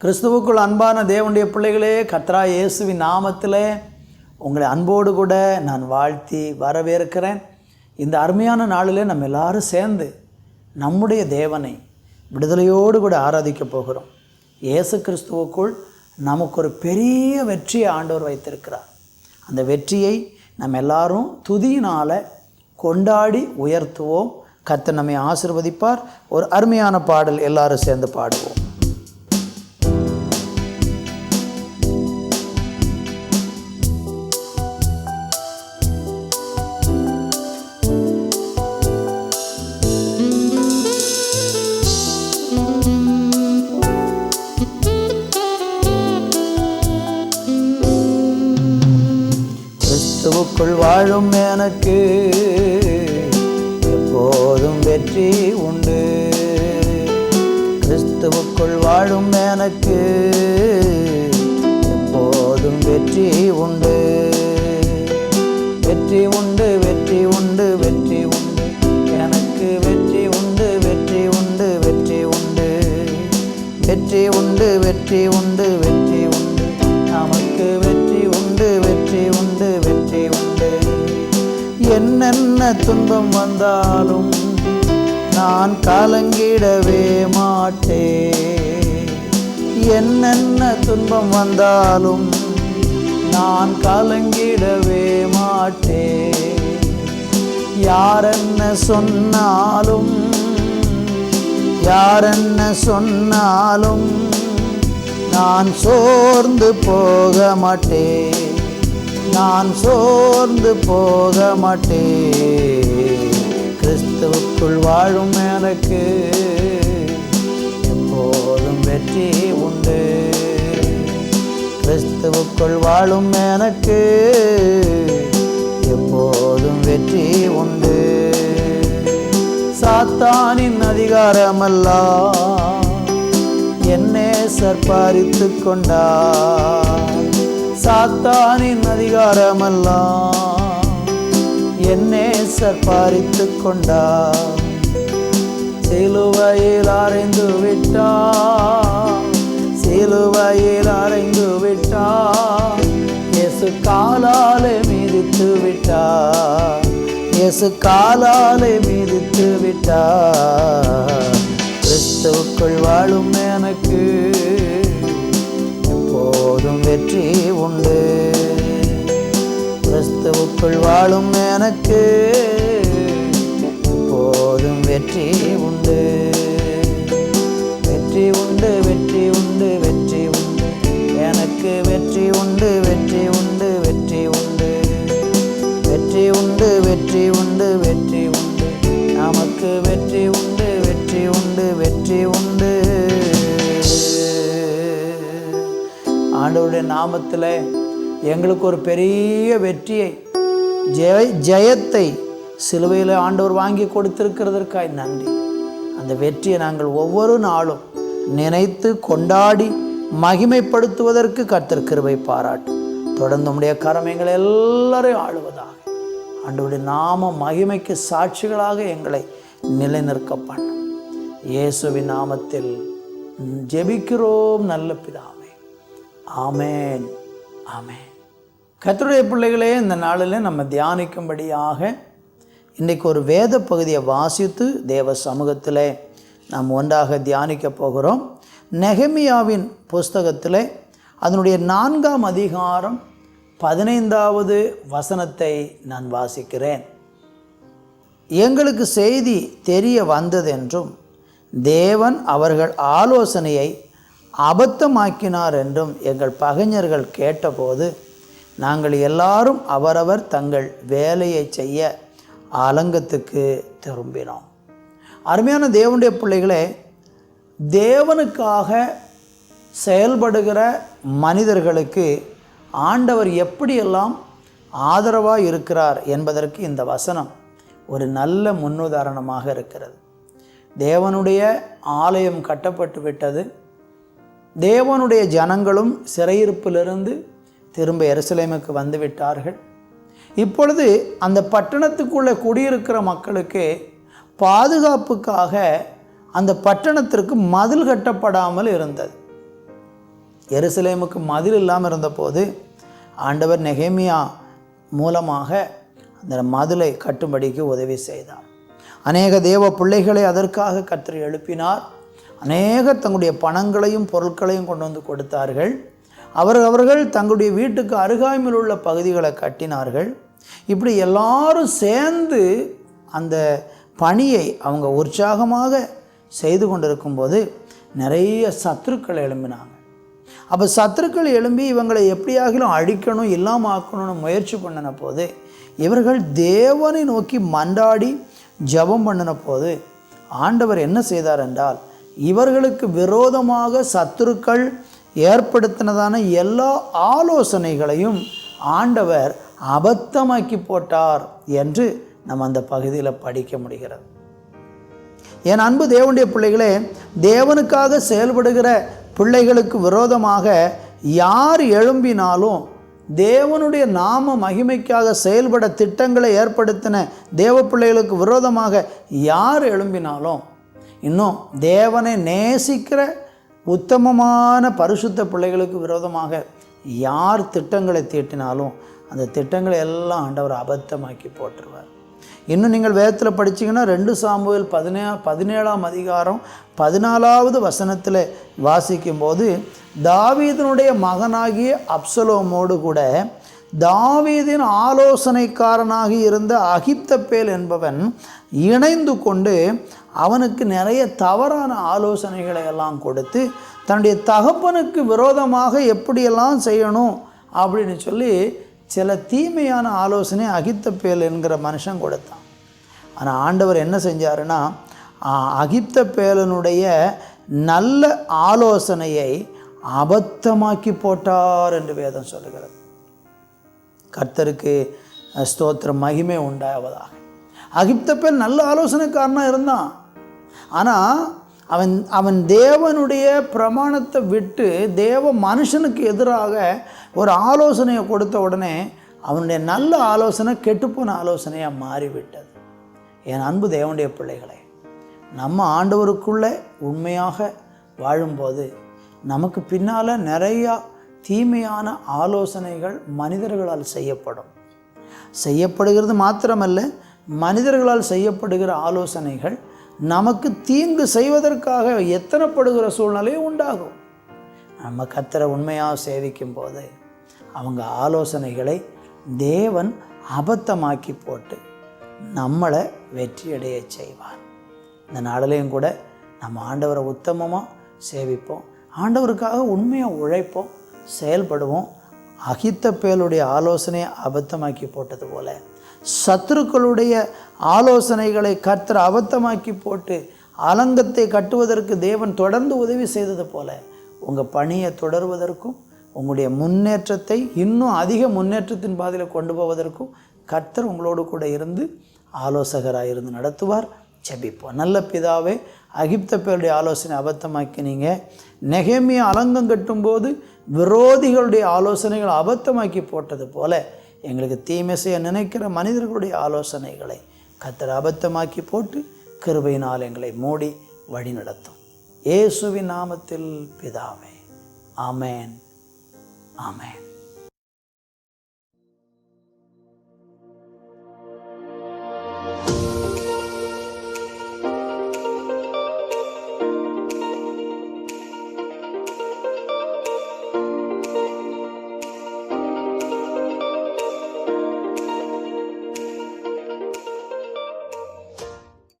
கிறிஸ்துவுக்குள் அன்பான தேவனுடைய பிள்ளைகளே கத்ரா இயேசுவின் நாமத்தில் உங்களை அன்போடு கூட நான் வாழ்த்தி வரவேற்கிறேன். இந்த அருமையான நாளிலே நம்ம எல்லாரும் சேர்ந்து நம்முடைய தேவனை விடுதலையோடு கூட ஆராதிக்க போகிறோம். இயேசு கிறிஸ்துவுக்குள் நமக்கு ஒரு பெரிய வெற்றியை ஆண்டவர் வைத்திருக்கிறார். அந்த வெற்றியை நம்ம எல்லாரும் துதியினால் கொண்டாடி உயர்த்துவோம். கத்தை நம்மை ஆசிர்வதிப்பார். ஒரு அருமையான பாடல். எல்லாரும் சேர்ந்து பாடுவோம். வாழும் எனக்கு எப்போதும் வெற்றி உண்டு. கிறிஸ்துவுக்குள் வாழும் எனக்கு எப்போதும் வெற்றி உண்டு. வெற்றி உண்டு வெற்றி உண்டு வெற்றி உண்டு. எனக்கு வெற்றி உண்டு வெற்றி உண்டு வெற்றி உண்டு. வெற்றி உண்டு வெற்றி உண்டு வெற்றி உண்டு. நமக்கு வெற்றி உண்டு வெற்றி உண்டு என்னென்ன துன்பம் வந்தாலும் நான் கலங்கிடவே மாட்டேன். என்னென்ன துன்பம் வந்தாலும் நான் கலங்கிடவே மாட்டேன். யாரென்ன சொன்னாலும் யாரென்ன சொன்னாலும் நான் சோர்ந்து போக மாட்டேன். நான் சோர்ந்து போக மாட்டேன். கிறிஸ்துவுக்குள் வாழும் எனக்கு எப்போதும் வெற்றி உண்டு. கிறிஸ்துவுக்குள் வாழும் எனக்கு எப்போதும் வெற்றி உண்டு. சாத்தானின் அதிகாரமல்லாம் என்னே சற்பாரித்து கொண்டார். சாத்தானின் அதிகாரமெல்லாம் என்னே சற்பாரித்து கொண்டா சிலுவையில் அறைந்து விட்டா சிலுவையில் அறைந்து விட்டா இயேசு காலாலே மீதித்து விட்டா இயேசு காலாலே மீதித்து விட்டா கிறிஸ்துவுக்குள் வாழும் எனக்கு என்றும் வெற்றி உண்டு. கிறிஸ்துவுக்குள் வாழும் எனக்கு எப்போதும் வெற்றி உண்டு. வெற்றி உண்டு. நாமத்தில் எங்களுக்கு ஒரு பெரிய வெற்றியை ஜெய ஜெயத்தை சிலுவையில் ஆண்டவர் வாங்கி கொடுத்திருக்கிறதற்காய் நன்றி. அந்த வெற்றியை நாங்கள் ஒவ்வொரு நாளும் நினைத்து கொண்டாடி மகிமைப்படுத்துவதற்கு கர்த்தர் கிருபை பாராட்டும் தொடர்ந்து உடைய கரம் எங்களை எல்லாரையும் ஆளுவதாக. ஆண்டவருடைய நாம மகிமைக்கு சாட்சிகளாக எங்களை நிலைநிற்க பண்ணும். இயேசுவின் நாமத்தில் ஜெபிக்கிறோம் நல்ல பிதா. ஆமேன். ஆமேன். கத்தருடைய பிள்ளைகளே இந்த நாளில் நம்ம தியானிக்கும்படியாக இன்றைக்கு ஒரு வேத பகுதியை வாசித்து தேவ சமூகத்தில் நாம் ஒன்றாக தியானிக்க போகிறோம். நெகமியாவின் புஸ்தகத்தில் அதனுடைய நான்காம் அதிகாரம் பதினைந்தாவது வசனத்தை நான் வாசிக்கிறேன். எங்களுக்கு செய்தி தெரிய வந்ததென்றும் தேவன் அவர்கள் ஆலோசனையை அபத்தமாக்கினார் என்றும் எங்கள் பகைஞர்கள் கேட்டபோது நாங்கள் எல்லாரும் அவரவர் தங்கள் வேலையை செய்ய அலங்கத்துக்கு திரும்பினோம். அருமையான தேவனுடைய பிள்ளைகளே தேவனுக்காக செயல்படுகிற மனிதர்களுக்கு ஆண்டவர் எப்படியெல்லாம் ஆதரவாக இருக்கிறார் என்பதற்கு இந்த வசனம் ஒரு நல்ல முன்னுதாரணமாக இருக்கிறது. தேவனுடைய ஆலயம் கட்டப்பட்டு விட்டது தேவனுடைய ஜனங்களும் சிறையிருப்பிலிருந்து திரும்ப எருசலேமுக்கு வந்து விட்டார்கள் இப்பொழுது அந்த பட்டணத்துக்குள்ளே குடியிருக்கிற மக்களுக்கு பாதுகாப்புக்காக அந்த பட்டணத்திற்கு மதில் கட்டப்படாமல் இருந்தது. எருசலேமுக்கு மதில் இல்லாமல் இருந்தபோது ஆண்டவர் நெகேமியா மூலமாக அந்த மதிலை கட்டும்படிக்கு உதவி செய்தார். அநேக தேவ பிள்ளைகளை அதற்காக கத்திரி எழுப்பினார். அநேகர் தங்களுடைய பணங்களையும் பொருட்களையும் கொண்டு வந்து கொடுத்தார்கள். அவர் அவர்கள் தங்களுடைய வீட்டுக்கு அருகாமையில் உள்ள பகுதிகளை கட்டினார்கள். இப்படி எல்லாரும் சேர்ந்து அந்த பணியை அவங்க உற்சாகமாக செய்து கொண்டிருக்கும்போது நிறைய சத்துருக்கள் எழும்பினாங்க. அப்போ சத்துருக்கள் எழும்பி இவங்களை எப்படியாகிலும் அழிக்கணும் இல்லாமல் ஆக்கணும்னு முயற்சி பண்ணின போது இவர்கள் தேவனை நோக்கி மன்றாடி ஜெபம் பண்ணின போது ஆண்டவர் என்ன செய்தார் என்றால் இவர்களுக்கு விரோதமாக சத்துருக்கள் ஏற்படுத்தினதான எல்லா ஆலோசனைகளையும் ஆண்டவர் அபத்தமாக்கி போட்டார் என்று நம்ம அந்த பகுதியில் படிக்க முடிகிறது. என் அன்பு தேவனுடைய பிள்ளைகளே தேவனுக்காக செயல்படுகிற பிள்ளைகளுக்கு விரோதமாக யார் எழும்பினாலும் தேவனுடைய நாம மகிமைக்காக செயல்பட திட்டங்களை ஏற்படுத்தின தேவ பிள்ளைகளுக்கு விரோதமாக யார் எழும்பினாலும் இன்னும் தேவனை நேசிக்கிற உத்தமமான பரிசுத்த பிள்ளைகளுக்கு விரோதமாக யார் திட்டங்களை தீட்டினாலும் அந்த திட்டங்களை எல்லாம் ஆண்டவர் அபத்தமாக்கி போட்டுருவார். இன்னும் நீங்கள் வேதத்தில் படிச்சீங்கன்னா ரெண்டு சாம்புவில் பதினே பதினேழாம் அதிகாரம் பதினாலாவது வசனத்தில் வாசிக்கும்போது தாவீதனுடைய மகனாகிய அப்சலோமோடு கூட தாவீதின் ஆலோசனைக்காரனாக இருந்த அகிப்தப்பேல் என்பவன் இணைந்து கொண்டு அவனுக்கு நிறைய தவறான ஆலோசனைகளை எல்லாம் கொடுத்து தன்னுடைய தகப்பனுக்கு விரோதமாக எப்படியெல்லாம் செய்யணும் அப்படின்னு சொல்லி சில தீமையான ஆலோசனை அகித்தப்பேல் என்கிற மனுஷன் கொடுத்தான். ஆனால் ஆண்டவர் என்ன செஞ்சாருன்னா அகித்தப்பேலனுடைய நல்ல ஆலோசனையை அபத்தமாக்கி போட்டார் என்று வேதம் சொல்லுகிறது. கர்த்தருக்கு ஸ்தோத்திரம் மகிமை உண்டாவதாக. அகிப்தப்பேல் நல்ல ஆலோசனைக்காரனாக இருந்தான். ஆனால் அவன் அவன் தேவனுடைய பிரமாணத்தை விட்டு தேவ மனுஷனுக்கு எதிராக ஒரு ஆலோசனையை கொடுத்த உடனே அவனுடைய நல்ல ஆலோசனை கெட்டுப்போன ஆலோசனையாக மாறிவிட்டது. என் அன்பு தேவனுடைய பிள்ளைகளே நம்ம ஆண்டவருக்குள்ளே உண்மையாக வாழும்போது நமக்கு பின்னால் நிறையா தீமையான ஆலோசனைகள் மனிதர்களால் செய்யப்படும். செய்யப்படுகிறது மாத்திரமல்ல மனிதர்களால் செய்யப்படுகிற ஆலோசனைகள் நமக்கு தீங்கு செய்வதற்காக எத்தனைப்படுகிற சூழ்நிலையும் உண்டாகும். நம்ம கத்தரை உண்மையாக சேவிக்கும் போது அவங்க ஆலோசனைகளை தேவன் அபத்தமாக்கி போட்டு நம்மளை வெற்றியடைய செய்வார். இந்த நாளிலையும் கூட நம்ம ஆண்டவரை உத்தமமாக சேவிப்போம். ஆண்டவருக்காக உண்மையாக உழைப்போம் செயல்படுவோம். அகித்தப்பேலுடைய ஆலோசனையை அபத்தமாக்கி போட்டது போல் சத்துருக்களுடைய ஆலோசனைகளை கர்த்தர் அபத்தமாக்கி போட்டு அலங்கத்தை கட்டுவதற்கு தேவன் தொடர்ந்து உதவி செய்தது போல உங்கள் பணியை தொடர்வதற்கும் உங்களுடைய முன்னேற்றத்தை இன்னும் அதிக முன்னேற்றத்தின் பாதையில் கொண்டு போவதற்கும் கர்த்தர் உங்களோடு கூட இருந்து ஆலோசகராக இருந்து நடத்துவார். ஜபிப்போம். நல்ல பிதாவே அகிப்த பேருடைய ஆலோசனை அபத்தமாக்கினீங்க நெகேமியா அலங்கம் கட்டும்போது விரோதிகளுடைய ஆலோசனைகள் அபத்தமாக்கி போட்டது போல எங்களுக்கு தீமை செய்ய நினைக்கிற மனிதர்களுடைய ஆலோசனைகளை கத்தர் அபத்தமாக்கி போட்டு கிருபையினால் எங்களை மூடி வழி நடத்தும். இயேசுவின் நாமத்தில் பிதாவே. ஆமேன். ஆமேன்.